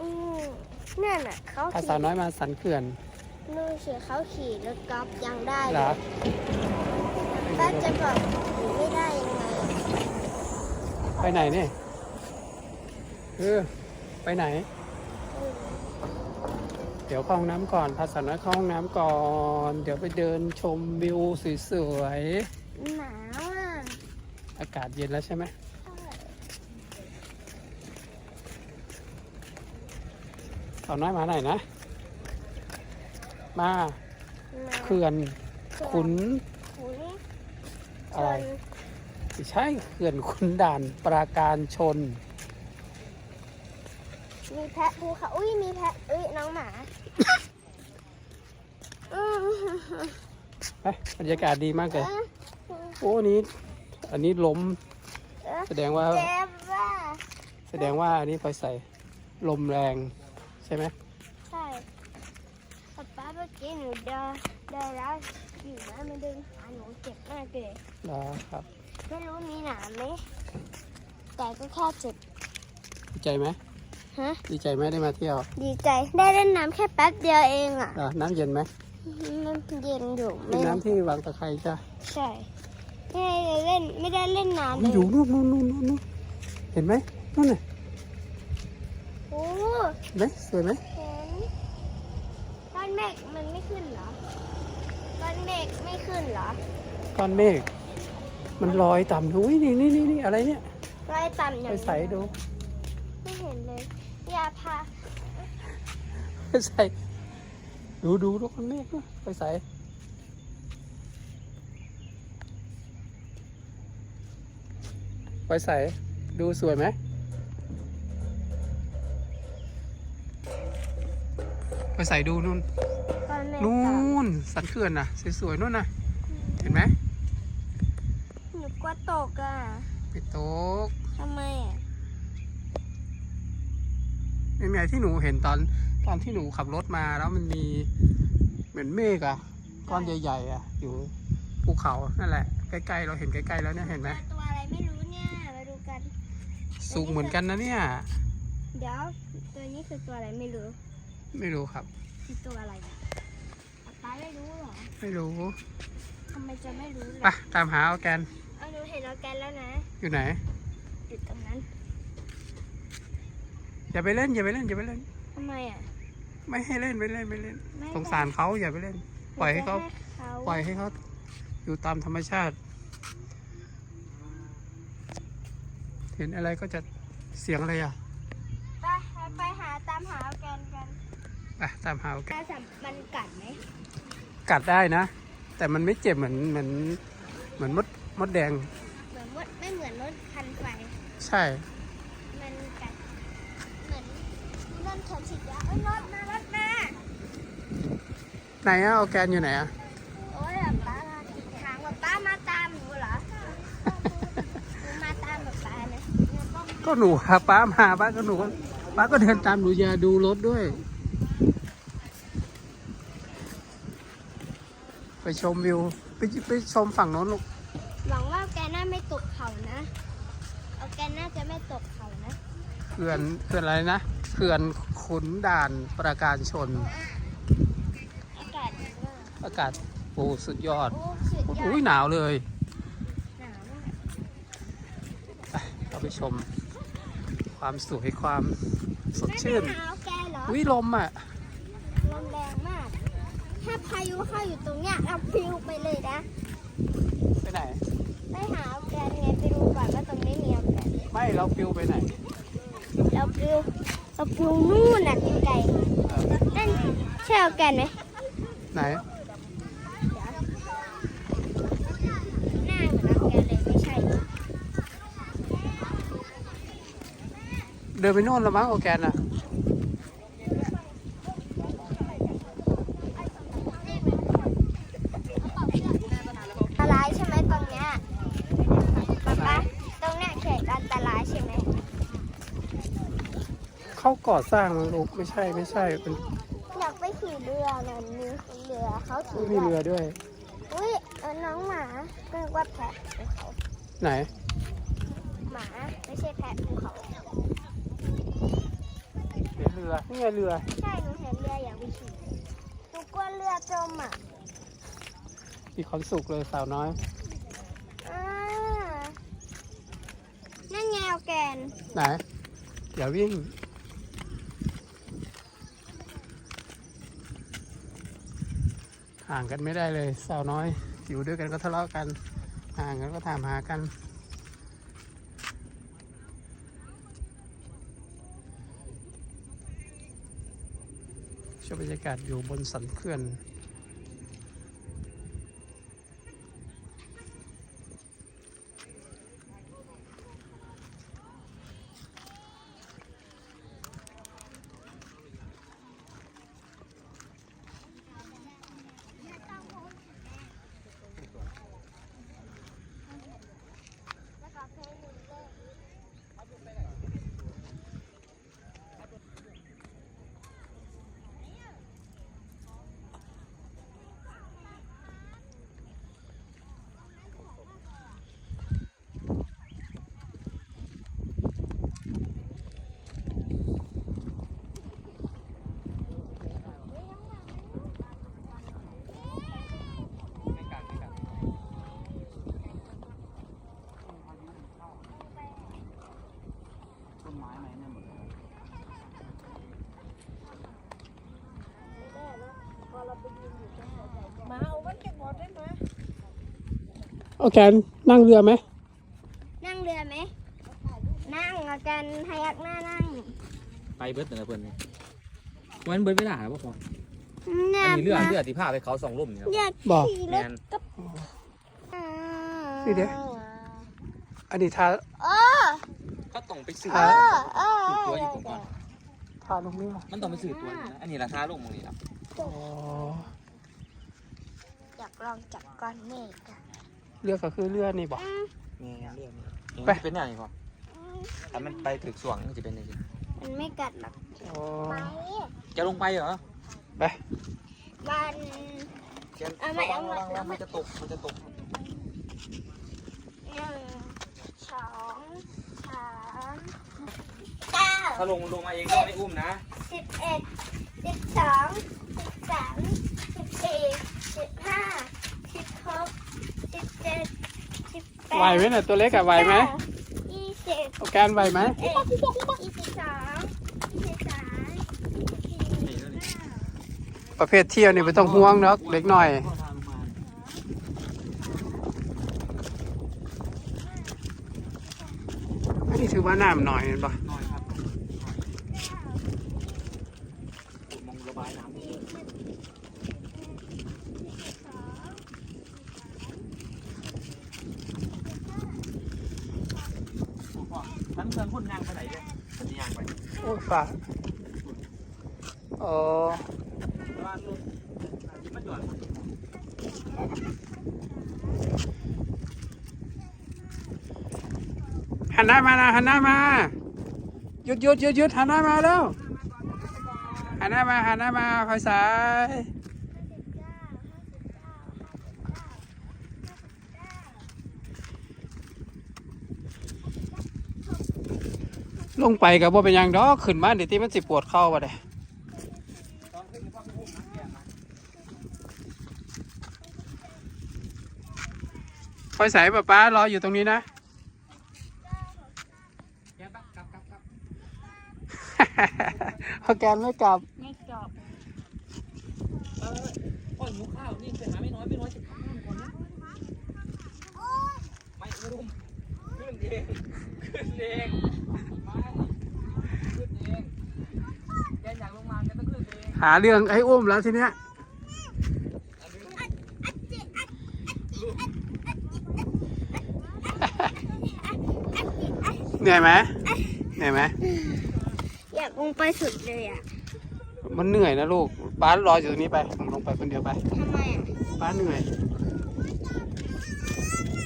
อืมนั่นน่ะเขาพาขี่สาวน้อยมาสันเขื่อนนู่นสิเขาขี่รถกอล์ฟยังได้เหเลรอยป้าจะบอกขี่ไม่ได้ยังไงไปไหนเนี่ยเออไปไหนอืมเดี๋ยวเข้าห้องน้ำก่อนพาสาวน้อยเข้าห้องน้ำก่อน เดี๋ยวไปเดินชมวิวสวยหนาวอะ ๆอากาศเย็นแล้วใช่ไหม สาวน้อยมาไหนนะ มาหนาวเขื่อนขุนขุนอะไรไม่ใช่เขื่อนขุนด่านปราการชน มีแพะภูเขาอุ้ยมีแพะอุ้ยน้องหมาอืมไปบรรยากาศดีมากเลยเอ๊ะโอ้อันนี้ อันนี้ล้มเอ๊ะแสดงว่าเจ็บว่ะแสดงว่าอันนี้พลอยใส่ลมแรง ใช่ไหมใช่ป๊าป๊าเมื่อกี้หนูเดินเดินแล้วอยู่นะมันดึงขาหนูเจ็บมากเลยนะครับ ไม่รู้มีหนามไหมแต่ก็แค่เจ็บดีใจไหมฮะดีใจไหมได้มาเที่ยว ดีใจได้เล่นน้ำแค่แป๊บเดียวเองอะอะน้ำเย็นไหมมันเย็นอยู่เป็นน้ำที่วางตะไคร้จ้ะใช่ไม่ได้เล่นไม่ได้เล่นน้ำเลอุ๊ยยอยู่นู่นนู่นนู่นนู่นนู่นเห็นไหมนู่นน่ะ โอ้เห็นไหมสวยไหมเห็นก้อนเมฆมันไม่ขึ้นเหรอก้อนเมฆไม่ขึ้นเหรอก้อนเมฆมันลอยต่ำอุ้ยนี่นี่นี่นี่อะไรเนี่ยรอยต่ำอย่าไปงใส่ดูไม่เห็นเลยอย่าพาไปใส่ดูดูดูก้อนเมฆดูไปใส่ไปใส่ดูสวยไหม ไป ใส่ดูนู่นก้อนเมฆนู่ต่นสันเขื่อนน่ะ สวยๆนู่นน่ะ เห็นไหมำหนูกลัวตกอะไปโต๊ะทำไมอะไม่มีอะไรที่หนูเห็นตอนตอนที่หนูขับรถมาแล้วมันมีเหมือนเมฆอะก้อนใหญ่ๆอะอยู่ภูเขานั่นแหละใกล้ๆเราเห็นใกล้ๆแล้วเนี่ยเห็นไหมตัวอะไรไม่รู้เนี่ยมาดูกัน สูงเหมือนกันนะเนี่ย เดี๋ยวตัวนี้คือตัวอะไรไม่รู้ ไม่รู้ครับ คือตัวอะไรเนี่ยป๊าไม่รู้เหรอไม่รู้ทำไมจะไม่รู้ไปล่ะตามหาเอาแกนเอาหนูเห็นออร์แกนแล้วนะอยู่ไหน อยู่ตรงนั้นอย่าไปเล่นอย่าไปเล่นอย่าไปเล่น ทำไมอะไม่ให้เล่นไม่เล่นไม่เล่น ไม่สงสารเขาอย่าไปเล่น ปล่อยให้เขาจะเขาปล่อยให้เขาอยู่ตามธรรมชาติ เห็นอะไรก็จะเสียงอะไรอะ ไปไปหาตามหาออร์แกนกัน ไปตามหาเอาแกนตาสัมมันกัดไหมกัดได้นะ แต่มันไม่เจ็บเหมือนเหมือนเหมือนมดมดแดง เหมือนมดไม่เหมือนรถพันไฟ ใช่ มันกัดเหมือนรถเข็นฉีดยาเอ้ยรถมารถมาไหนอะเอาแกนอยู่ไหนอะโอ้ยแบบป้ามาผิดทางว่าป้ามาตามหนูเหรอหนูมาตามแบบป้านะเนี่ยป้าก็หนูพาป้ามาป้าก็หนูก็ป้าก็เดินตามหนูอย่าดูรถด้วย ไปชมวิว ไปไปชมฝั่งโน้นลูกหวังว่าแกน่าไม่ตกเขานะเอาแกน่าจะไม่ตกเขานะเขื่อนเขื่อนอะไรนะเขื่อนขุนด่านประการชน อากาศดีมากอากาศโอ้สุดยอดโอ้สุดยออุ้ยดหนาวเลยหนาวมากไปเราไปชม ความสวยความสดไม่ชื่น หนาวแกเหรออุ้ยลมอะลมแรงมาก ถ้าพายุเข้าอยู่ตรงเนี้ยเราพลิวไปเลยนะ ไปไหน ไปหาเอาแกนไงไปดูก่อนว่าตรงนี้มีเอาแกนไม่เราปิวไปไหนเราพลิวเราพลิวนู่นน่ะไกลเออๆนั่นใช่เอาแกนไหมไหน หน้าเหมือนเอาแกนเลยไม่ใช่ เดินไปโน่นและมั้งโอแกนอะ อันตรายใช่ไหมตรงเนี้ยป๊าป๊าตรงเนี้ยเขตอันตรายใช่ไหม เขา ก่อสร้างลูกไม่ใช่ไม่ใช่เป็นอยากไปขี่เรือนั่นมีเรือเขาขี่มีเรือด้วย อุ้ยเออน้องหมาเรียกว่าแพะภูเขาไหน หมาไม่ใช่แพะภูเขาเห็นเรือรือนี่ไงเรือ ใช่หนูเห็นเรืออยากไปขี่หนูกลัวเรือจมอะมีความสุขเลยสาวน้อยอ่านั่นไงเอาแกนไหนอย่าวิ่ง ห่างกันไม่ได้เลยสาวน้อยอยู่ด้วยกันก็ทะเลาะกันห่างกันก็ถามหากัน ชมบรรยากาศอยู่บนสันเขื่อน โอเคนั่งเรือไหม นั่งเรือไหม นั่งเอาแกนพยักหน้านั่งไปเบิดแต่ละเพิ่นนี่วันเบิดเวลาแล้วบ่พอเนี่อัยนนี้เรือเรือที่พาไปเขาสองลุ่มนี่ครับเนี่ยบอกขี่รแมถนนี่เด้อันนี้ทาเออก็ต้องไปซื้อเออเออซื้อตัวอยู่ผมก่อนทาลงเรือมันต้องไปซื้อตัวนี่นะอันนี้ราคาลงตรงนี้ครับอ๋ออยากลองจับก้อนเมฆอะ เรือก็คือเรือนี่บอกอืมนี่เรื่องนี้ไป เป็นแนวนี้พออืมถ้ามันไปถึกสวงมันจะเป็นยังไงมันไม่กัดหรอกอ๋อไปจะลงไปเหรอไปมันเดี๋ยวเอาใหม่ระวังเอาใหม่ระวังเอาใหม่มันจะตกมันจะตกหนึ่งสองสามเก้าถ้าลงลงมาเองก็ไม่อุ้มนะสิบเอ็ดสิบสองสิบสามสิบสี่สิบห้าสิบหก สิบเจ็ดสิบแปดไหวไหมเนี่ยตัวเล็กอะไหวไหมยี่สิบโอแกนไหวไหมเอ็ดยี่สิบสองยี่สิบสามยี่สิบสี่นี่แล้วนี่ประเภทเที่ยวนี่ไม่ต้องห่วงเนาะเล็กหน่อยพ่อพาลงมาอันนี้ถือว่าน้ำหน่อยเห็นปะ น้อยครับขุดมองระบายน้ำนี่พ่อท่านเพื่อนพุ่นยางไปไหนเนี่ยมันจะยางไป โอ้ยฟ้าอ๋อ บ้านลูกมันหย่อน หั นหน้ามานะหันหน้ามาหยุดหยุดหยุดหยุดหันหน้ามาแล้วหันหน้ามาหันหน้ามาภาษายลงไปกับว่าเป็นยังดอกขึ้นมาเดี๋ยวที่มันสิปวดเข้าบ่ได้ไฟสายป้าป้ารออยู่ตรงนี้นะ แกปะกลับกลับกลับ พอแกนไม่กลับ ไม่จอบเออโอ้ยหมูข้าวนี่ไปหาไม่น้อยไม่น้อยจะข้ามก่อนนะไม่ไม่รุมขึ้นเองขึ้นเองไม่ขึ้นเองแกอยากลงมาแกต้องขึ้นเองหาเรื่องไอ้อุ้มแล้วทีเนี้ยเหนื่อยไหมเหนื่อยไหม อยากลงไปสุดเลยอะมันเหนื่อยนะลูกป้ารออยู่ตรงนี้ไปผมลงไปคนเดียวไปทำไมอะป้าเหนื่อย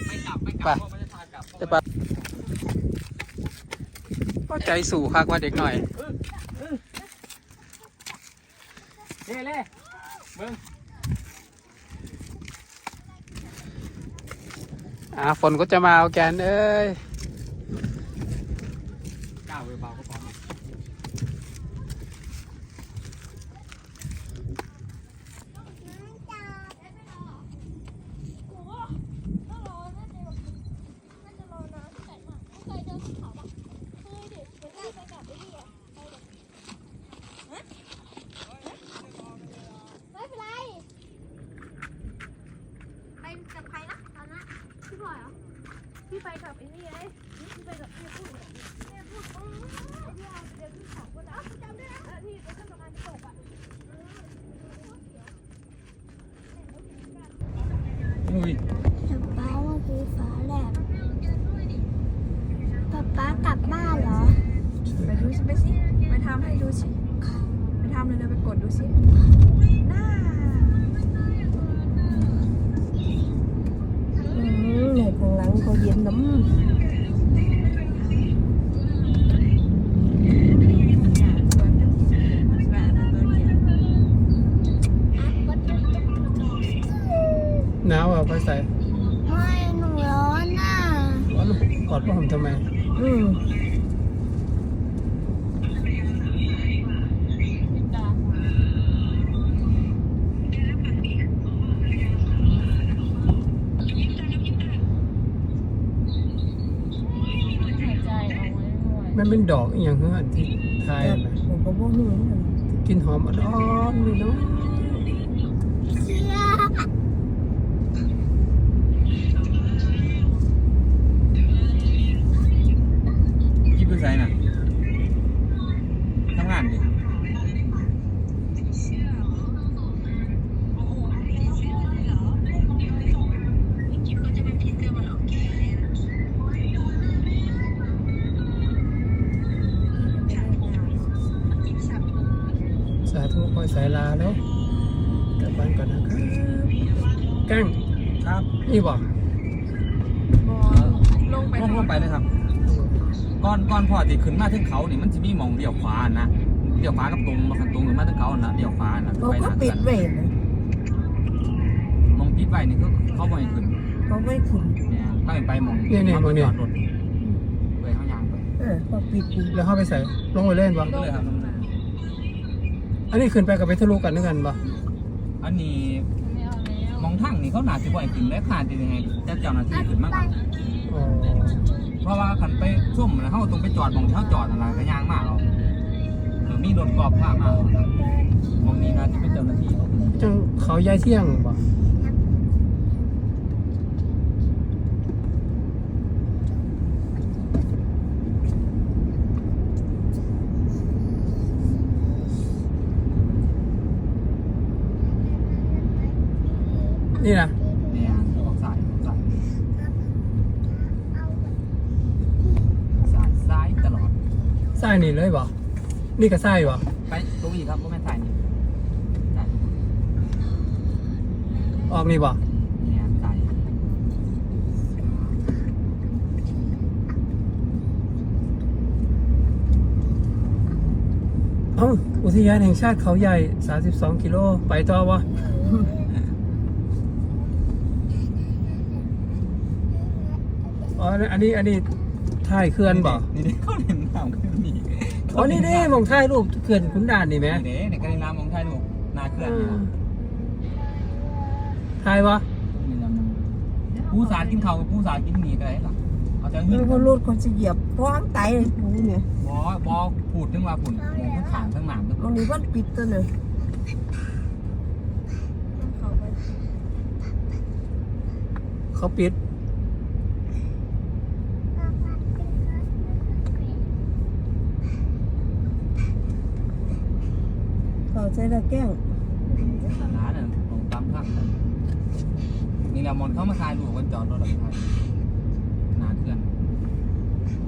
ไม่กลับไม่กไปลับเพราะมันจะพากลับแต่ป้าก็ใจสู่คักว่าเด็กหน่อยเล่เล่มึงอ่าฝนก็จะมาเอาแกนเอ้ย ร่อยพี่ไปกับไอ้นี่ไงพี่ไปกับไอ้พูดแม่พูดโอ้ยพี่เดี๋ยวพี่ขอบก็ได้จำได้แล้วนี่เป็นขั้นตอนกาอะอุ้ยป๊าเมื่อฟ้าแลบป๊าป๊ากลับบ้านเหรอ ไปดูสิไปสิไปทำให้ดูสิ ไปทำเลยเลยไปกดดูสิ เป็นดอกอหย่างเงี้ยที่ทายแต่ผมก็บ่รู้เหมือนกัน กลินหอมอ่อนๆนี่เนาะ นี่บอกลงไปลงลงไปเลยครับก่อนก่อนพอที่ขึ้นมาถึงเขานี่มันจะมีหมองเลี้ยวขวานะเลี้ยวขวากับตรงมาขันตรงหรือมาถึงเขานะเลี้ยวขวานะเขาไปก็นะปิดไว้นะมองปิดไว้นี่คือเขาบ่ให้ขึ้นเขาไม่ขึ้นเนี่ยถ้าเป็นไปมองเนี่ยเนี่ยขามองเนี่ยจอดรถไปเขายางไปเออเขาปิดอยู่แล้วเข้าไปใส่ลงไปเล่นบ่ก็เลยครับอันนี้ขึ้นไปกับไปทะลุกันด้วยกันบ่อันนี้ มองทั้งนี่เขาหนาสิบ่ให้ขึ้นและขาดยังไงจะเจ้าหน้าที่ขึ้นมากกว่าอ๋อเพราะว่าขันไปส้มแล้วเขาตรงไปจอดมองที่เขาจอดอะไรก็ยางมากเอาหรือมีรถกรอบข้ามากมองนี้นะจะเป็นเจ้าหน้าที่ จังเขาย้ายเที่ยงบ่ นี่นะเนี่ยออกสายออกสายสายซ้ายตลอดไส้นี่เลยบ่นี่ก็ไส้บ่ไปตรงนี้ครับก็แม่นสายนี่สายออกนี่บ่เนี่ยสายเอ้าอุทยานแห่งชาติเขาใหญ่ 32 กิโล ไปต่อวะ อ๋ออันนี้อันนี้ถ่ายเขื่อนบ่นี่เด็กเขาเล่นน้ำขึ้นนี่อ๋อนี่นี่มองถ่ายรูปเขื่อนขุนด่านนี่ไหมนี่เด็กในกระเด็นน้ำมองไทยลูกนาเคลื่อนนี่นะถ่ายวะนี่นะมึงผู้สารกินเขาวกับผู้สารกินหมีกันไรล่ะเอาจะหิแล้นวก็รถเขาจะเหยียบร้างไตเลยปูเนี่ยบอบอพูดถึงว่าผุ่นมองทั้งขางทั้งหนามทั้งตรงนี้มันปิดตัวเลยเขาปิด เขา ใช้ตะแกร้งสาราเนี่ยตรงตามข้างกันนี่แหละมอนเข้ามาทายลูกกันจอดรถอะไรทายนาเคลื่อน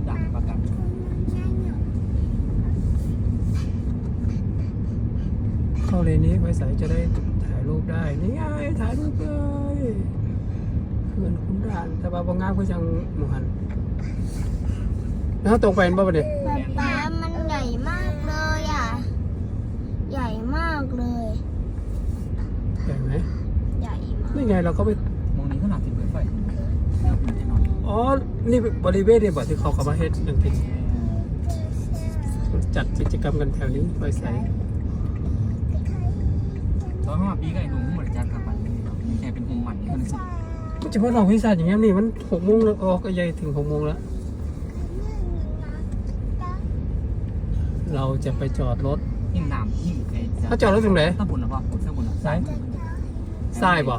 ดักประกันเข้าเลนนี้ไว้ใส่จะได้ถ่ายรูปได้นี่ไงถ่ายรูปเลยเขื่อนขุนด่านแต่ว่าบางงามก็ยังหมูหันแล้วตรงไปเห็นบ่ประเดี๋ยว ป๊าป๊ามันใหญ่มากเลยอะ ใหญ่มากเลย เห็นไหม ใหญ่มาก นี่ไง เราก็ไปมองนี้ขนาดที่เปิดไฟแล้วมันจะนอนอ๋อ นี่บริเวณเนี่ยบ่ที่เขาเข้ามาเฮ็ดอย่างที่จัดกิจกรรมกันแถวนี้ไว้ใส่ตอนว่าปีก็ไอ้หนุ่มเหมือนจัดกับมันนี่แค่เป็นมุมใหม่มันสิเฉพาะเราพิซซ่าอย่างเงี้ยนี่มันหกโมงแล้วอ๋อก็ยัยถึงหกโมงแล้ว เราจะไปจอดรถยิ่งน้ำยิ่งไอ้เขาจอดรถตรงไหนตะบุญนะพ่อตะบุญนะซ้ายซ้ายบ่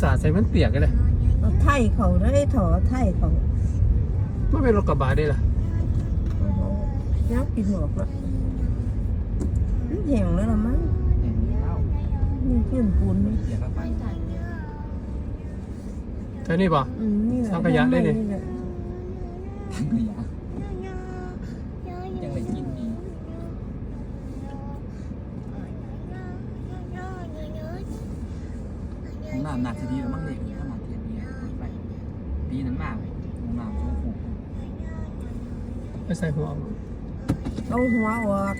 ส่าห์ใส่มันเปียกกันเลยเอาไทยเขาได้ถอไทยเขาไม่เป็นรถกระบะได้ล่ะโอ้โหยังปิดหมวกแล้วมันแห้งแล้วละมั้งเห็นแล้วปูนเดี๋ยวก็ไปเธอนี่ป่ะอืมนี่แหละเอาขยะได้ดินี่แหละถึงขยะยังเลยกินดีของน้ำหนักจะดีแล้วมั้งเลยถ้าหนักเทียบดีไปปีนั้นมากเลยของน้ำโชว์ผูก ไป ใส่หัวเอาหัวออก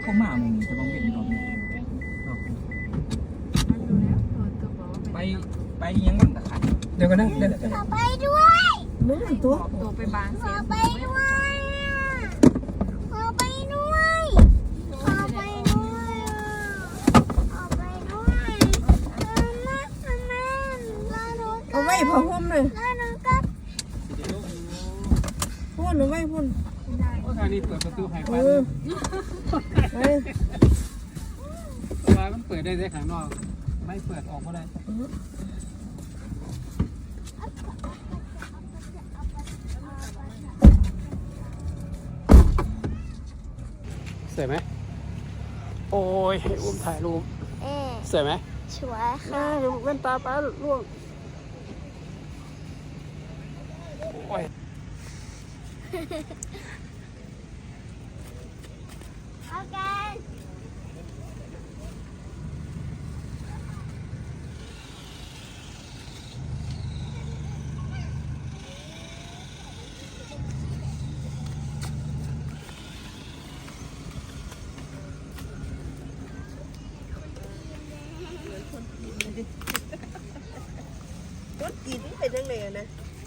เขามามึงจะต้องเป็นตอนนี้ไปไปยังบังตะไคร้เดี๋ยวกันนะเดี๋ยวเดี๋ยวไปด้วยมึงตัวตัวไปบางเสียไปด้วยขอไปด้วยขอไปด้วยขอไปด้วยแม่แม่แล้วหนู เอาไว้ผ้าห่มเลยแล้วหนูก็พ่นเอาไว้พ่นโอ้ทางนี้เปิดประตูไฟเอฟ้าอไปฟ้ามันเปิดได้แต่ข้างนอก ไม่เปิดออกก็ได้สวยไหม โอ้ยให้อุ้มถ่ายรูปเอ๊ะสวยไหมสวยอ่าค่ะเดี๋ยวแว่นตาป้าล่วง โอ้ย เอาแกนรถกินไปจังเลยนะ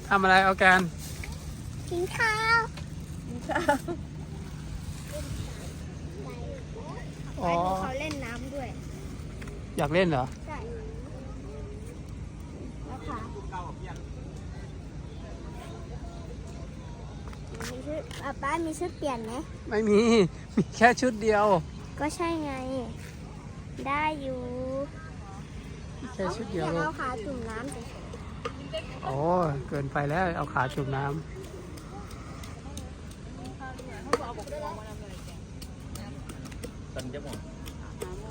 ทำอะไรเอาการกินข้าว อ๋อ เขาเล่นน้ำด้วย อยากเล่นเหรอ ใช่ แล้วค่ะมีชุดป้าป้ามีชุดเปลี่ยนไหม ไม่มี มีแค่ชุดเดียว ก็ใช่ไง ได้อยู่มีแค่ชุดเดียวอยากลูเอากขาจุ่มน้ำสิ โอ้ เกินไปแล้ว เอาขาจุ่มน้ำ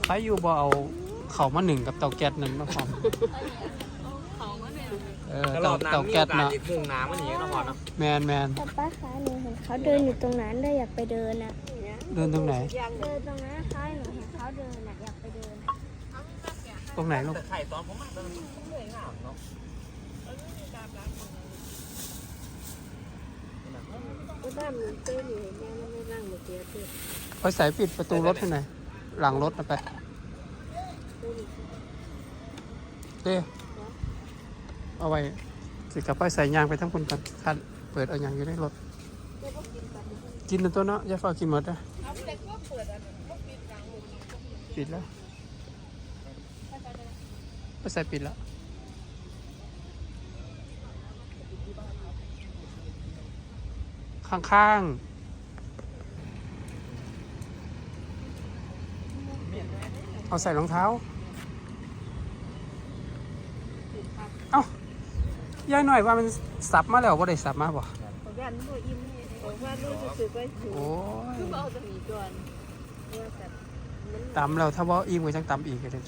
ใครอยู่บ่เอาเขามาหนึ่งกับเตาแก๊สนั่นมาพร้อมเออเตาเตาแก๊สเนาะมุ่งน้ำมันอย่างนี้ก็พอเนาะแมนแมนแต่ป้าคะหนูเห็นเขาเดินอยู่ตรงนั้นเลยอยากไปเดินอะเดินตรงไหนเดินตรงนั้นนะคะหนูเห็นเขาเดินอะอยากไปเดิน ตรงไหนลูกแต่ไข่ตอนผมมาตอนนั้นเหนื่อยหนาวเนาะบ้านมันเต้นอยู่แม่มันไม่ร่างมาเตี้ยเตี้ย ไปใส่ปิดประตูรถให้หน่อยหลังรถนะไปเด้เอาไว้สิกลับไปใส่ยางไปทั้งคนกันคันเปิดเอายางอยู่ในรถ กินแต่ตัวเนาะอย่าฝากกินหมดนะปิดแล้วไปใส่ปิดแล้วข้างๆ เอาใส่รองเท้า เอ้ายายหน่อยว่ามันสับมาแล้วว่าได้สับมาบ่บ้านมันบ่อิ่มของบ้านรู้สึกว่าหิวโอ้ยคือเอาจะมีก่อนว่าแต่มันตำแล้วถ้าว่าอิ่มก็จังตำอีกเลยสิ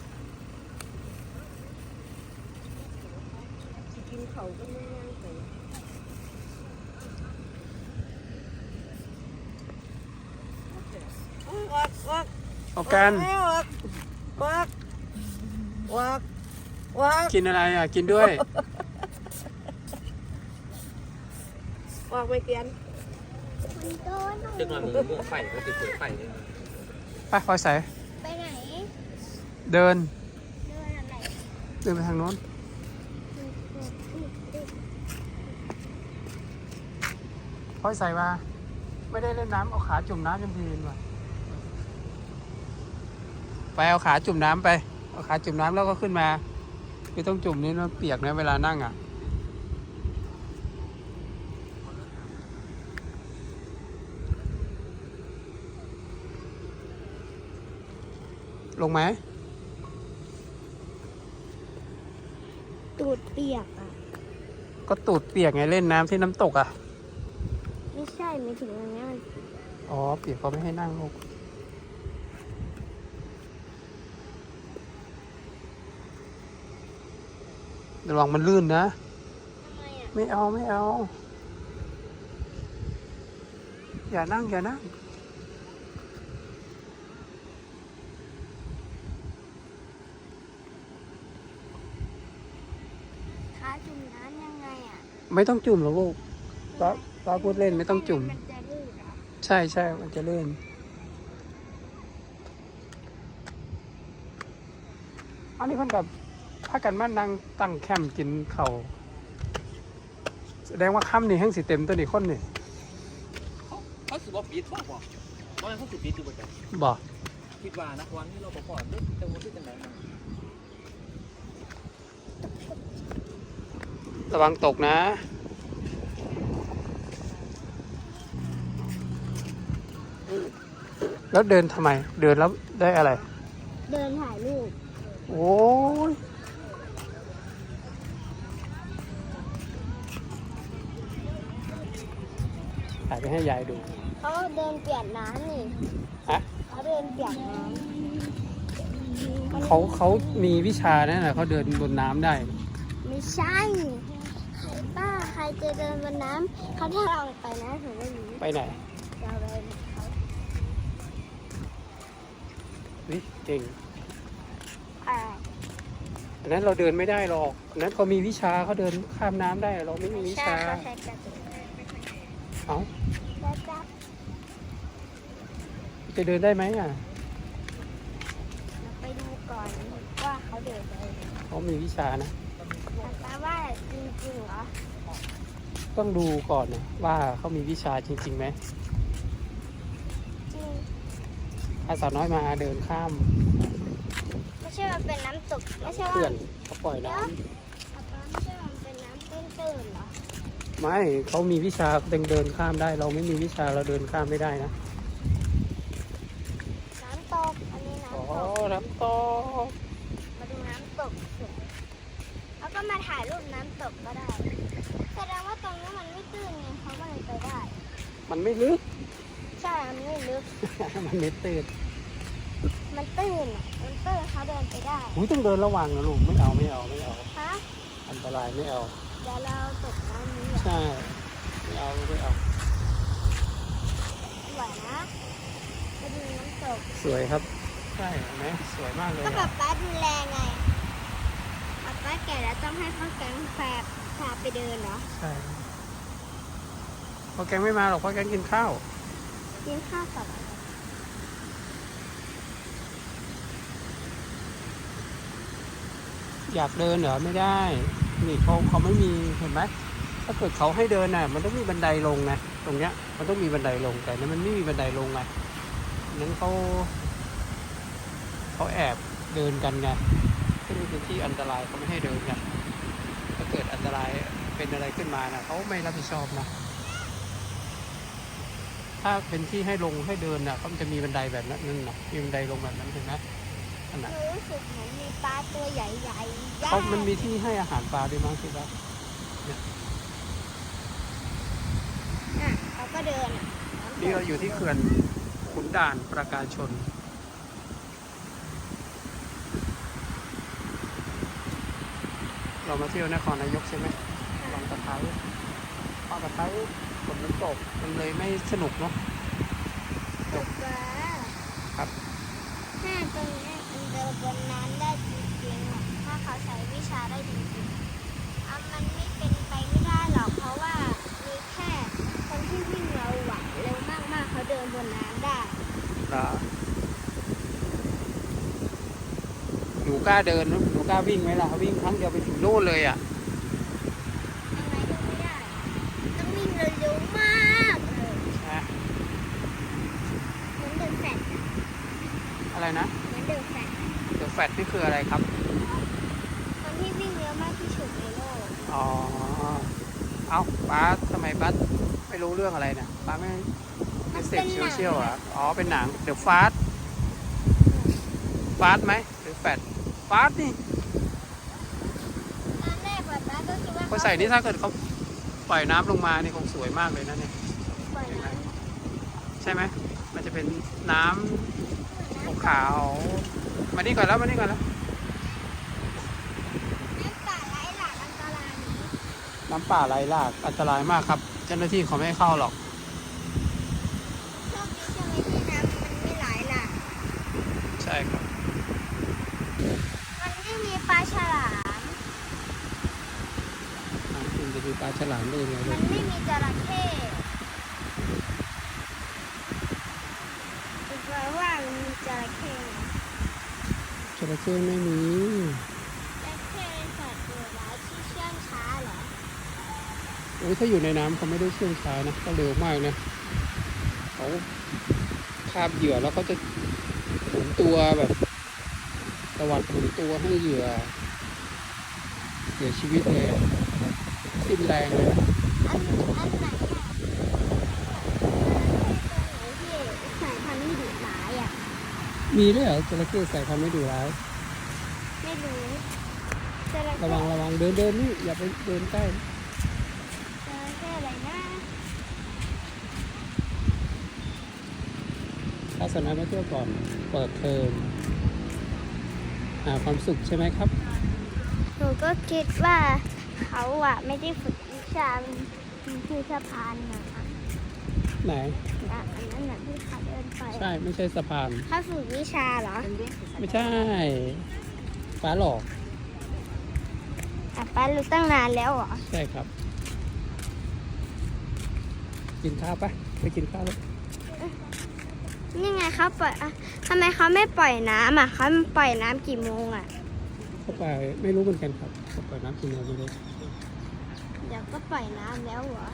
กินเขาก็ไม่ย่างไปออกออกเอากันออก ออกออกออกกินอะไรอะ กินด้วยออกไปเตียนมันโดนจึงมันมือมุ่งไฟก็คือเปิดไฟเลยไปพลอยใส่ไปไหน เดิน เดินอะไร เดินไปทางโน้นพลอยใส่ว่าไม่ได้เล่นน้ำเอาขาจุ่มน้ำยังพีนว่ะ ไปเอาขาจุ่มน้ำไป เอาขาจุ่มน้ำแล้วก็ขึ้นมาไม่ต้องจุ่มนี่มันเปียกนะเวลานั่งอะ ลงไหมตูดเปียกอะ ก็ตูดเปียกไงเล่นน้ำที่น้ำตกอะ ไม่ใช่ไม่ถึงตรงเนี้ยมัน อ๋อ เปียกเขาไม่ให้นั่งลูก ระวังมันลื่นนะ ทำไมอะ ไม่เอาไม่เอา อย่านั่งอย่านั่งขาจุ่มน้ำยังไงอะไม่ต้องจุ่มหรอกลูกป้าป้าพูดเล่นไม่ต้องจุ่ม มันจะลื่นเหรอใช่ใช่มันจะลื่น อันนี้คนกับถ้ากันมานั่งตั้งแคมป์กินเขาวแสดงว่าค่ำนี่แห้งสิเต็มตัวนี้คนนี่เขาเขาสืบว่าปิดบ่บ่บ่เขาสืบปิดอยู่บ่จ้ะบ่คิดว่านักวันที่เราบอกก่อนเด้แต่ว่าที่จังไหนมันระวังตกนะแล้วเดินทำไม เดินแล้วได้อะไร เดินถ่ายรูป โอ้ยถ่าย ไปให้ยายดูเขาเดินเปียกน้ำนี่ฮะเขาเดินเปียกน้ำมันเขาเขามีวิชานั่นแหละเขาเดินบนน้ำได้ ไม่ใช่ใครป้าใครจะเดินบนน้ำเขาถ้าเราไปนะถึงไม่รู้ไปไหนเราเลยเขาวิเก่งอ่าอันนั้นเราเดินไม่ได้หรอกอันนั้นเขามีวิชาเขาเดินข้ามน้ำได้เราไม่มีวิใช่ชาเขาใช้กระตุกเอ้า แล้วจับ จะเดินได้ไหมอะเราไปดูก่อนว่าเขาเดินไปไหนเขามีวิชานะแต่ว่าจริงๆเหรอ ต้องดูก่อนนะว่าเขามีวิชาจริงๆไหมจริงถ้าสาวน้อยมาเดินข้ามไม่ใช่ว่าเป็นน้ำตก ไม่ใช่ว่าเพื่อนเขาปล่อยน้ป๊าป๊าไม่ใช่ว่ามันเป็นน้ำตื้นๆเหรอำไม่เขามีวิชาเขาเดินข้ามได้ เราไม่มีวิชาเราเดินข้ามไม่ได้นะ น้ำตกอันนี้ อ๋อ น้ำตก น้ำตก มาดูน้ำตกสวยแล้วก็มาถ่ายรูปน้ำตกก็ได้ แสดงว่าตรงนี้มันไม่ตื้นไงเขาก็เลยไปได้ มันไม่ลึก ใช่มันไม่ลึก มันไม่ตื่นมันตื้นอะมันตื้นเขาเดินไปได้ หูยต้องเดินระวังนะลูก ไม่เอาไม่เอาไม่เอา ฮะ อันตรายไม่เอา เดี๋ยวเราตกน้ำนี้อะใช่ ไม่เอาไม่เอา สวยนะไปดูน้ำตกสวยครับ ใช่เห็นไหมสวยมากเลยก็อะแบบป้าดูแลไงป๊าป้าแก่แล้วต้องให้พ่อแกงแฝดพาไปเดินเหรอใช่ พอแกงไม่มาหรอกเพราะแกงกินข้าว กินข้าวกับอะไรอยากเดินเหรอไม่ได้ นี่เขาเขาไม่มีเห็นไหมถ้าเกิดเขาให้เดินน่ะ มันต้องมีบันไดลงนะตรงเนี้ย มันต้องมีบันไดลงแต่นี่มันไม่มีบันไดลงไงนั้นเขาเขาแอบเดินกันไงซึ่งเป็นที่อันตรายเขาไม่ให้เดินกันถ้าเกิดอันตรายเป็นอะไรขึ้นมานะเขาไม่รับผิดชอบนะ ถ้าเป็นที่ให้ลงให้เดินน่ะเขาจะมีบันไดแบบนั้นนั่นนะมีบันไดลงแบบนั้นเห็นไหมนั่นหน่ะนูรู้สึกเหมือนมีปลาตัวใหญ่ๆย่างเขามันมีที่ให้อาหารปลาด้วยมั้งคิดว่าอะเขาก็เดินอะนี่เราอยู่ที่เขื่อนขุนด่านประการชน เรามาเที่ยวนครนายกใช่ไหมลองตะไคร้ปลาตะไคร้ฝ นมันตกมันเลยไม่สนุกเนาะตกปลาครับถ้าตรงเนี้ยมันเดินบนน้ำได้จริงๆอะถ้าเขาใช้วิชาได้จริงๆอะมันไม่เป็นไปไม่ได้หรอกเพราะว่ามีแค่คนที่วิ่งเร็วอะเร็วมากๆเขาเดินบนน้ำได้เหรอหนูกล้าเดินไหมหนูกล้าวิ่งไหมล่ะวิ่งครั้งเดียวไปถึงโน่นเลยอะ ยังไงก็ไม่ได้ต้องวิ่งเร็วๆมากเออนะเหมือนเดินแฟลตอะอะไรนะเหมือนเดินแฟลตเดอะแฟตนี่คืออะไรครับ คนที่วิ่งเร็วมากที่สุดในโลกอ๋อ เอาป้าทำไมป้าไม่รู้เรื่องอะไรเนี่ยป้าไม่ไม่เสพโซเชียลอะอ๋อ เป็นหนัง เดี๋ยวฟาสฟาสไหมหรือแฟตฟาสนี่ตอนแรกแบบนั้นก็คิดว่าเขาใส่นี่ถ้าเกิดเขา ปล่อยน้ำลงมานี่คงสวยมากเลยนะเนี่ยใปล่อยน้ใช่ไหมมันจะเป็นน้ำขาวๆมานี่ก่อนแล้วมานี่ก่อนแล้วำน้ำป่าไหลหลากอันตรายนี้น้ำป่าไหลหลากอันตรายมากครับ เจ้าหน้าที่เขาไม่ให้เข้าหรอกโชคดีใช่ไหมที่น้ำมันไม่ไหลหลากใช่ครับ มันไม่มีปลาฉลามน้ำคุณ จะมีปลาฉลามได้ยังไงลูมักนไม่มีจระเข้แปลว่ามันมีจระเข้ไหมจระเข้ไม่มีจระเข้เป็นสัตว์ดุร้ายที่เชื่องช้าเหรอโอ้ยถ้าอยู่ในน้ำเขาไม่ได้เชื่องช้านะก็เร็วมากนะเขาคาบเหยื่อแล้วเขาจะหมุนตัวแบบตวัดหมุนตัวให้เหยื่อเสียชีวิตเลยอะ สิ้นแรงเลยนะอันอันไหนอะจระเข้ตัวไหนที่สายพันธุ์ไม่ดุร้ายอะมีด้วยเหรอจระเข้สายพันธุ์ไม่ดุร้าย ไม่รู้จระระเข้วังระวังเดินเดินนี่อย่าไปเดินใกล้จระเข้อะไรนะทัศนมาเที่ยวก่อนเปิดเทอมหาความสุขใช่ไหมครับ หนูก็คิดว่า เขาอะไม่ได้ฝึกวิชาที่สะพานนะไหนนะอันนั้นน่ะที่เขาเดินไปใช่ไม่ใช่สะพาน เขาฝึกวิชาเหรอไม่ใช่ฟ้าหลอกอะป้ารู้ตั้งนานแล้วเหรอใช่ครับ กินข้าวปะไปกินข้าวเลยนี่ไงเขาปล่อยอะทำไมเขาไม่ปล่อยน้ำอะเขาปล่อยน้ำกี่โมงอะเข้าไปไม่รู้เหมือนกันครับเข้าไปน้ำกินอะไรไม่รู้เดี๋ยวก็ปล่อยน้ำแล้วเหรอ